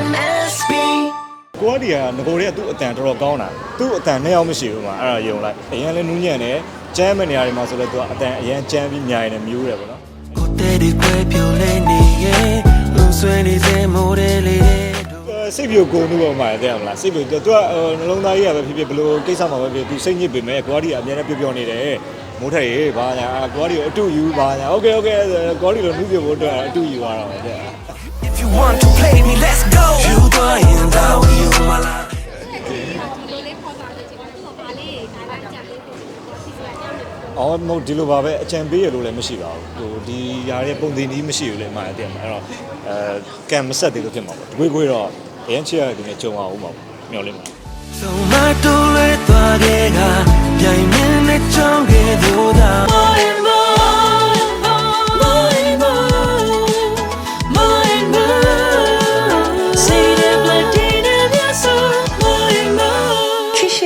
MSB ကိုကဒီကငကိုတွေကသူ့အတန်တော်တော်ကောင်းတာသူ့အတန်နဲ့အောင်မရှိဘူးမှာအဲ့ဒါယုံလိုက်အရင်လဲနူးညံ့တယ်ကျမ်းမဲ့နေရာတွေမှာဆိုလဲသူကအတန်အရင်ကျမ်းပြီးညာရင်လည်းမျိုးတယ်ပေါ့နော် ကိုတဲ့ဒီခွဲပြိုလဲနေရဲ့လုံဆွေနေစေမိုးတယ်လေတို့ သူစိတ်ပြိုကိုနူးပေါ်မှာတဲ့မလားစိတ်ပြိုသူကနှလုံးသားကြီးကပဲဖြစ်ဖြစ်ဘလို့ကိစ္စမှာပဲဖြစ်သူစိတ်ညစ်ပေမဲ့ကိုကဒီကအများနဲ့ပြောပြောနေတယ်မိုးထက်ရေဘာညာကိုကဒီကိုအတူယူဘာညာโอเคโอเคကိုကဒီလိုနူးပြဖို့အတွက်အတူယူရတာပဲတဲ့ If you want to play me let's go You doing that you my life လိုလေးပေါ်သွားတယ်ဒီမှာတော့ဗာလေးဒါကကြက်လေးကိုစီစဉ်ရတယ်အော်မဟုတ်ဒီလိုပါပဲအကြံပေးရလို့လည်းမရှိပါဘူးဟိုဒီຢာတဲ့ပုံသင်ကြီးမရှိဘူးလေအမှန်တည်းမှာအဲ့တော့အဲကံမဆက်သေးလို့ဖြစ်မှာပေါ့တကွေးကွေးတော့အရင်ချစ်ရတယ်ဒီနဲ့ကြုံအောင်ပါမျော်လင့်ပါ So my to let သွားခဲ့ကပြိုင်မြင်နဲ့ချောင်း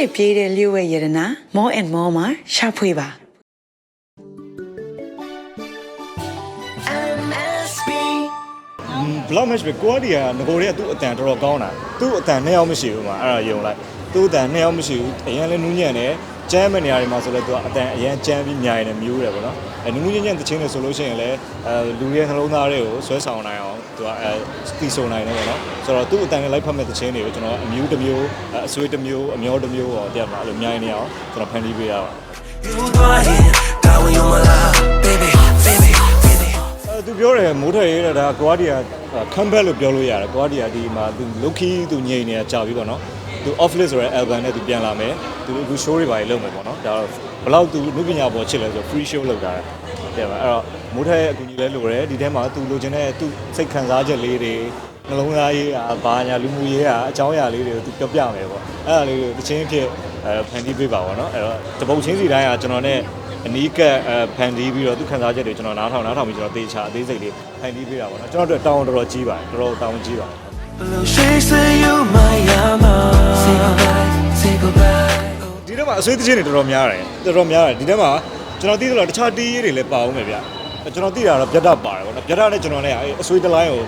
more ခိရှိပြေးတဲ့လျှို့ဝဲရတနာ more and more မှာရှာဖွေပါ MSB ဘလောက် match ပဲကိုကဒီကငကိုတွေကသူ့အတန်တော်တော်ကောင်းတာသူ့အတန်နဲ့အောင်မရှိဘူးမှာအဲ့ဒါယုံလိုက်သူ့အတန်နဲ့အောင်မရှိဘူးအရင်လဲနူးညံ့တယ် ကျမ်းမဲ့နေရာတွေမှာဆိုလဲသူကအတန်အရင်ကျမ်းပြီးညာရင်လည်းမျိုးတယ်ပေါ့နော်အဲနူးနူးညံ့ညံ့တချင်းတွေဆိုလို့ရှိရင်လည်းအဲလူရဲ့နှလုံးသားတွေကိုဆွဲဆောင်နိုင်အောင်သူကအဲတီဆုံနိုင်တယ်ပေါ့နော်ဆိုတော့သူ့အတန်နဲ့လိုက်ဖက်မဲ့တချင်းတွေကိုကျွန်တော်အမျိုးတစ်မျိုးအဆွေးတစ်မျိုးအမျောတစ်မျိုးပေါ့တဲ့မှာအဲ့လိုမြိုင်းနေအောင်ကျွန်တော်ဖန်တီးပေးရပါ You doing that you my life baby baby baby အဲသူပြောတယ်မိုးထက်ရေးတဲ့ဒါကွာဒီကခံဘက်လို့ပြောလို့ရတယ်ကွာဒီကဒီမှာသူ lucky သူငြိမ်နေတာကြာပြီပေါ့နော် သူ off list ဆိုတဲ့ album နဲ့သူပြန်လာမယ်သူအခု show တွေပါလေလုပ်မယ်ပေါ့နော်ဒါတော့ဘလောက်သူလူပညာပေါ်ချစ်လဲဆို free show လုပ်တာတဲ့ပါအဲ့တော့မိုးထက်ရဲ့အကူအညီလဲလိုတယ်ဒီထဲမှာသူလိုချင်တဲ့သူစိတ်ခံစားချက်လေးတွေနှလုံးသားရေးတာဘာညာလူမှုရေးတာအကြောင်းအရာလေးတွေကိုသူပြောပြမယ်ပေါ့အဲ့ဒါလေးကိုတချင်းဖြစ်ဖန်တီးပေးပါပေါ့နော်အဲ့တော့တပုတ်ချင်းစီတိုင်းကကျွန်တော်နဲ့အနီးကပ်ဖန်တီးပြီးတော့သူခံစားချက်တွေကျွန်တော်နားထောင်နားထောင်ပြီးကျွန်တော်သေချာအသေးစိတ်လေးဖန်တီးပေးတာပေါ့နော်ကျွန်တော်တို့တောင်းတော်တော်ကြီးပါတယ်တော်တော်တောင်းကြီးပါတယ် Blue shades say you my yama Say goodbye say goodbye ဒီထဲမှာအဆွေးသချင်းတွေတော်တော်များတယ်တော်တော်များတယ်ဒီထဲမှာကျွန်တော်သိသလားတခြားတီးရေးတွေလည်းပါအောင်ပဲဗျကျွန်တော်သိတာတော့ပြတ်တပါတယ်ပေါ့နော်ပြတ်တနဲ့ကျွန်တော်လည်းအဲအဆွေးတစ်လိုင်းကို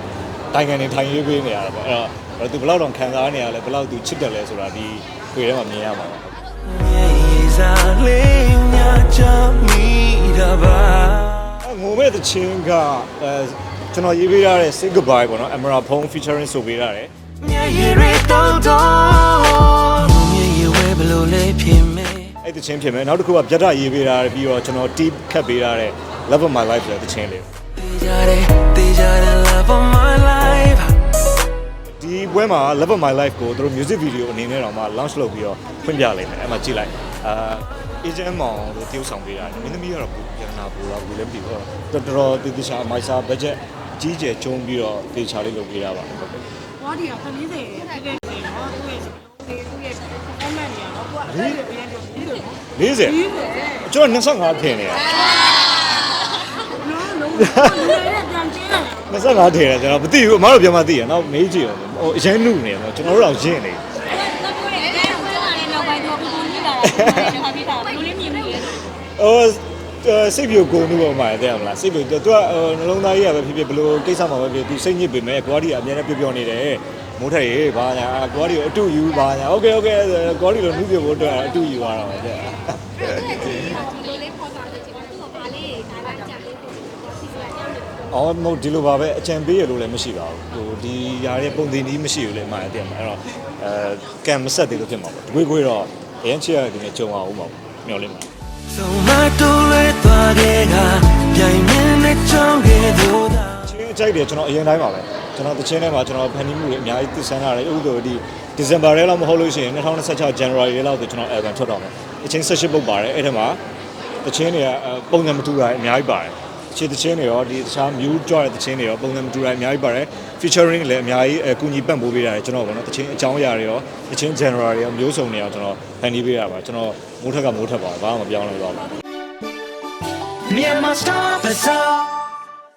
တိုင်ကန်နေထိုင်ရေးပေးနေရတာပေါ့အဲ့တော့သူဘယ်လောက်တောင်ခံစားနေရလဲဘယ်လောက်သူချစ်တယ်လဲဆိုတာဒီခွေထဲမှာမြင်ရမှာပါ Yes I lay nya cha mi da ba ငိုမဲ့သချင်းကအဲ ကျွန်တော်ရေးပေးရတဲ့ Say Goodbye ပေါ့နော် Amara Phone featuring ဆိုပေးရတယ် Nya ye re do do Nya ye we blo le phin me အဲ့တချင်းဖြစ်မယ်နောက်တစ်ခုကပြတ်တရေးပေးတာပြီးတော့ကျွန်တော် deep ခတ်ပေးရတဲ့ Love of My Life ဆိုတဲ့တချင်းလေး Deja de deja de love of my life ဒီပွဲမှာ Love of My Life ကိုသူတို့ music video အနေနဲ့တော့မှ launch လုပ်ပြီးတော့ဖွင့်ပြလိုက်မယ်အဲ့မှာကြည့်လိုက်အာ agent မောင်တို့တရုပ်ဆောင်ပေးတာမင်းသမီးကတော့ဘူးပြန်နာဘူးတော့ဘူးလည်းမသိဘူးတော်တော်တေတေချာမိုက်စာ budget ကြီးကျယ်ကျုံးပြီးတော့တေချာလေးလုပ်ပေးရပါတယ်ဟုတ်ကဲ့ဘောဒီကခလေးစေတကယ်နေနော်သူ့ရဲ့ဒီသူ့ရဲ့ comment နေနော်သူကအသက်တွေပြန်တော့ပြီးတယ်နော်40ပြီးတယ်ကျွန်တော်25ထင်နေရနော်လုံးဝလည်းပြန်ကျင်းလာတာ25ထင်တယ်ကျွန်တော်မသိဘူးအမားတို့ပြန်မသိရနောက်မေးကြည့်အောင်ဟိုအရင်နုနေတယ်ကျွန်တော်တို့တော့ရင့်နေတော့ကိုယ်လည်းအဲဆွဲလာတဲ့နောက်ပိုင်းတော့ပူပူနေတာတယ်ဒီမှာပြတာဘယ်လိုလဲမြင်မိလဲဟို စိတ်ပြိုကိုနုပေါ်မှာတဲ့မလားစိတ်ပြိုသူကနှလုံးသားကြီးကပဲဖြစ်ဖြစ်ဘလို့ကိစ္စမှာပဲဖြစ်သူစိတ်ညစ်ပေမဲ့ကိုကဒီအများနဲ့ပြောပြောနေတယ်မိုးထက်ရေဘာညာကိုကဒီကိုအတူယူဘာညာโอเคโอเคကိုကဒီလိုနုပြဖို့အတွက်အတူယူရတာပဲတဲ့ လိုလေးပေါ်သွားတယ်ဒီမှာတော့ဗာလေးဒါကကြက်လေးကိုစီစဉ်ရတယ် အော်မဟုတ်ဒီလိုပါပဲအကြံပေးရလို့လည်းမရှိပါဘူးဟိုဒီຢာတဲ့ပုံသင်ကြီးမရှိဘူးလေအမှန်တည်းမှာအဲ့တော့အဲကံမဆက်သေးလို့ဖြစ်မှာပေါ့တကွေးကွေးတော့အရင်ချစ်ရတယ်ဒီနဲ့ကြုံအောင်ပါမျော်လင့်ပါ So my to let သွားခဲ့ကပြိုင်မြင်နဲ့ချောင်းခဲ့လို့သာချင်းအကြိုက်တယ်ကျွန်တော်အရင်တိုင်းပါပဲကျွန်တော်တချင်းထဲမှာကျွန်တော်ဖန်တီးမှုတွေအများကြီးသိဆန်းလာတယ်ဥပဒေဒီဒီဇင်ဘာရဲလောက်မဟုတ်လို့ရှိရင်2026 January ရဲလောက်ဆိုကျွန်တော် album ထွက်တော့မယ်တချင်း16ပုတ်ပါတယ်အဲ့ထက်မှာတချင်းတွေကပုံစံမတူတာအများကြီးပါတယ် ခြေတချင်းတွေရောဒီတခြား mute ကြွတဲ့တချင်းတွေရောပုံစံမတူတာအများကြီးပါတယ် featuring လည်းအများကြီးအကူညီပံ့ပိုးပေးတာကျွန်တော်ပေါ့နော်တချင်းအကြောင်းအရာတွေရောတချင်း January ရောမျိုးစုံတွေရောကျွန်တော်ဖန်တီးပေးရပါကျွန်တော်မိုးထက်ကမိုးထက်ပါဘာမှမပြောင်းလဲတော့ပါ Myanmar star bazaar